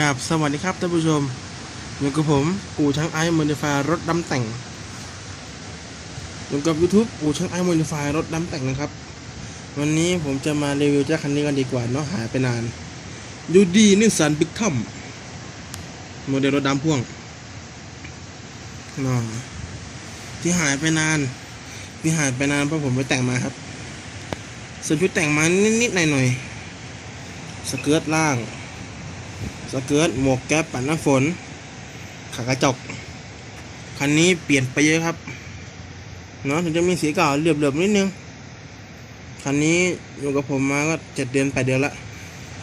กับสวัสดีครับท่านผู้ชมอยู่กับผมอู่ช่างไอซ์มอนิฟายรถดำแต่งอยู่กับ YouTube อู่ช่างไอซ์มอนิฟายรถดำแต่งนะครับ วันนี้ผมจะมารีวิวเจ้าคันนี้กันดีกว่าเนาะหายไปนานยูดีนิสสันบิ๊กทัมโมเดลรถดำพ่วงเนาะที่หายไปนานที่หายไปนานเพราะผมไปแต่งมาครับส่วนชุดแต่งมานิดๆหน่อยๆสเกิร์ตล่าง สเกิร์ตหมวกแก๊ปปัดน้ำฝน ขากระจก คันนี้เปลี่ยนไปเยอะครับ เนาะถึงจะมีสีเก่าเหลือบๆนิดนึง คันนี้อยู่กับผมมาก็เจ็ดเดือนแปดเดือนละ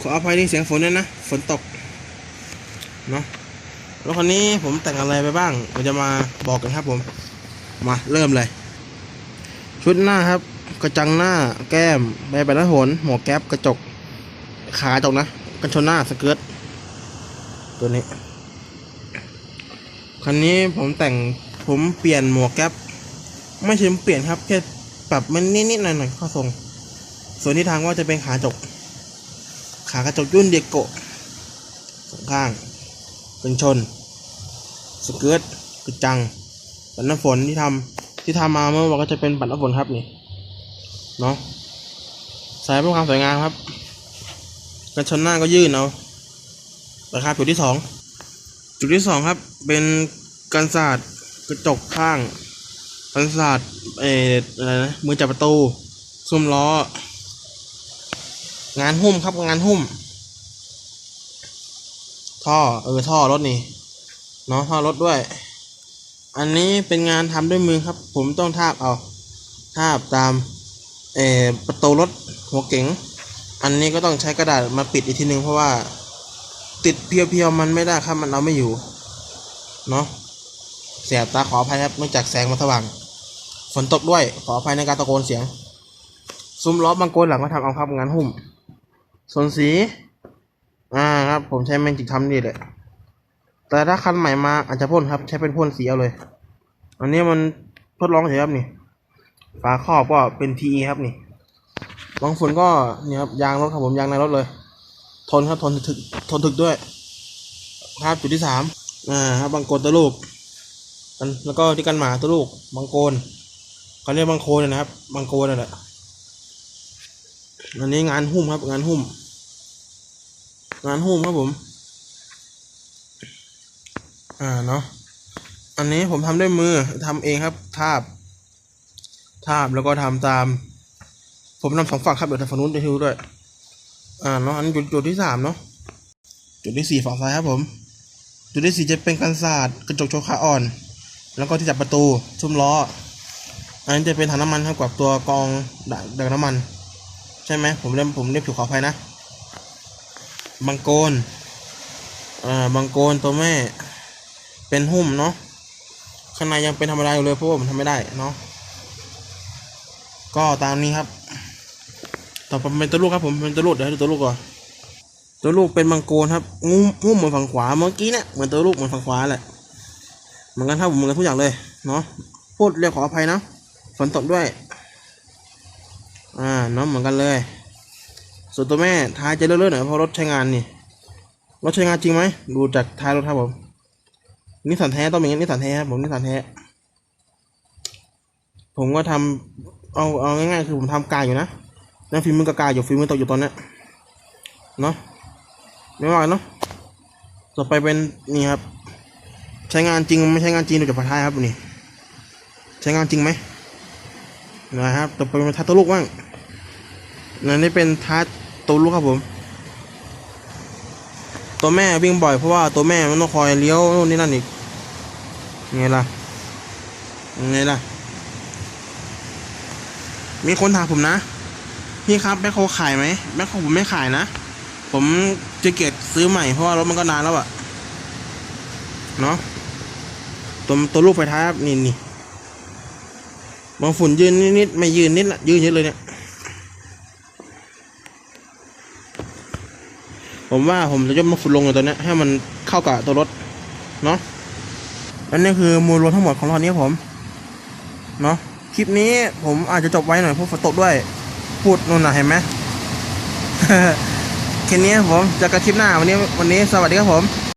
ขออภัยที่เสียงฝนด้วยนะ ฝนตก เนาะแล้วคันนี้ผมแต่งอะไรไปบ้างเราจะมาบอกกันครับผม มาเริ่มเลย ชุดหน้าครับ กระจังหน้าแก้มใบปัดน้ำฝนหมวกแก๊ปกระจก ขากระจกนะ กันชนหน้าสเกิร์ต ตัวนี้ คันนี้ผมแต่งผมเปลี่ยนหมวกแก๊ปไม่ใช่เปลี่ยนครับแค่ปรับมันนิดๆหน่อยๆข้าทรง ส่วนที่ทางว่าจะเป็นขาจก ขากระจกยุ่นเดียโกะสองข้างเป็นชน สเกิร์ตกระจังปัดน้ำฝนที่ทำที่ทำมาเมื่อวานก็จะเป็นปัดน้ำฝนครับนี่เนาะใส่เพื่อความสวยงามครับกันชนหน้าก็ยื่นเอา นะครับจุดที่สองจุดที่สองครับ เป็นกันศาสตร์กระจกข้างกันศาสตร์เอออะไรนะมือจับประตูซุ้มล้อ งานหุ้มครับงานหุ้ม ท่อเออท่อรถนี่เนาะท่อรถด้วย อันนี้เป็นงานทำด้วยมือครับ ผมต้องทาบเอาทาบตามเออประตูรถหัวเก๋งอันนี้ก็ต้องใช้กระดาษมาปิดอีกทีนึงเพราะว่า ติดเพียวๆมันไม่ได้ครับ มันเอาไม่อยู่ เนาะเสียบตาขออภัยครับเนื่องจากแสงมันสว่าง ฝนตกด้วยขออภัยในการตะโกนเสียง ซุ้มล้อบางโกนหลังก็ทำเอาครับงานหุ้ม ส่วนสี อ่าครับ ผมใช้แมงจิกทำนี่แหละ แต่ถ้าคันใหม่มาอาจจะพ่นครับ ใช้เป็นพ่นสีเอาเลย อันนี้มันทดลองเฉยครับนี่ ฝาครอบก็เป็น PE ครับนี่บางฝนก็เนี่ยครับยางรถครับผมยางในรถเลย ทนครับทนถึกทนถึกด้วย ครับจุดที่สามอ่าครับบางโกนตัวลูกกันแล้วก็ที่กันหมาตัวลูกบางโกนเขาเรียกบางโคนนะครับบางโกนนั่นแหละอันนี้งานหุ้มครับ งานหุ้ม งานหุ้มครับผม อ่าเนาะอันนี้ผมทำด้วยมือทำเองครับ ทาบ ทาบแล้วก็ทำตาม ผมนำสองฝั่งครับเดี๋ยวทำฝั่งนู้นจะทิวด้วย อ่าเนาะอันจุดจุดที่สามเนาะจุดที่สี่ฝั่งซ้ายครับผม จุดที่สี่จะเป็นกันศาสตร์กระจกโชว์ขาอ่อน แล้วก็ที่จับประตูซุ้มล้อ อันนี้จะเป็นถังน้ำมันครับกับตัวกองดักดักน้ำมัน ใช่ไหมผมเรียกผมเรียกผิวขออภัยนะบางโกนอ่าบางโกนตัวแม่ เป็นหุ้มเนาะข้างในยังเป็นธรรมดาอยู่เลยเพราะว่าผมทำไม่ได้เนาะก็ตามนี้ครับ ต่อไปเป็นตัวลูกครับผมเป็นตัวลูกเดี๋ยวให้ดูตัวลูกก่อนตัวลูกเป็นมังโกรครับงุ้มงุ้มเหมือนฝั่งขวาเมื่อกี้เนี่ยเหมือนตัวลูกเหมือนฝั่งขวาแหละเหมือนกันครับเหมือนกันทุกอย่างเลยเนาะพูดเรียกขออภัยนะฝนตกด้วย อ่าเนาะเหมือนกันเลย ส่วนตัวแม่ท้ายจะเลอะๆหน่อยเพราะรถใช้งานนี่รถใช้งานจริงไหมดูจากท้ายรถครับผมนิสสันแท้ต้องเป็นนิสสันแท้ครับผมนิสสันแท้ผมก็ทำเอาเอาง่ายๆคือผมทำกายอยู่นะ นั่นฟิล์มมือกากาอยู่ฟิล์มมือตกอยู่ตอนนี้เนาะไม่ว่ากเนาะต่อไปเป็นนี่ครับ ใช้งานจริงไม่ใช้งานจริงดูจากฝาท้ายครับนี่ใช้งานจริงไหมนะครับต่อไปเป็นท้าตัวลูกบ้างนั่นนี่เป็นท้าตัวลูกครับผม ตัวแม่วิ่งบ่อยเพราะว่าตัวแม่มันต้องคอยเลี้ยวนู่นนี่นั่นอีกไงล่ะไงล่ะ มีคนถามผมนะ พี่ครับแบ็คโฮขายไหมแบ็คโฮผมไม่ขายนะ ผมจะเก็บซื้อใหม่เพราะว่ารถมันก็นานแล้วอะเนาะตัวตัวลูกไฟท้ายครับนี่นี่บางฝุ่นยืนนิดๆไม่ยืนนิดละยืนเยอะเลยเนี่ยผมว่าผมจะยกมาฝุ่นลงเลยตัวเนี้ยให้มันเข้ากับตัวรถเนาะอันนี้คือมูลรวมทั้งหมดของรถนี้ผม เนาะคลิปนี้ผมอาจจะจบไว้หน่อยเพราะฝนตกด้วย พูดนู่นน่ะเห็นไหมแค่นี้ผมจะกระคลิปหน้าวันนี้วันนี้สวัสดีครับผม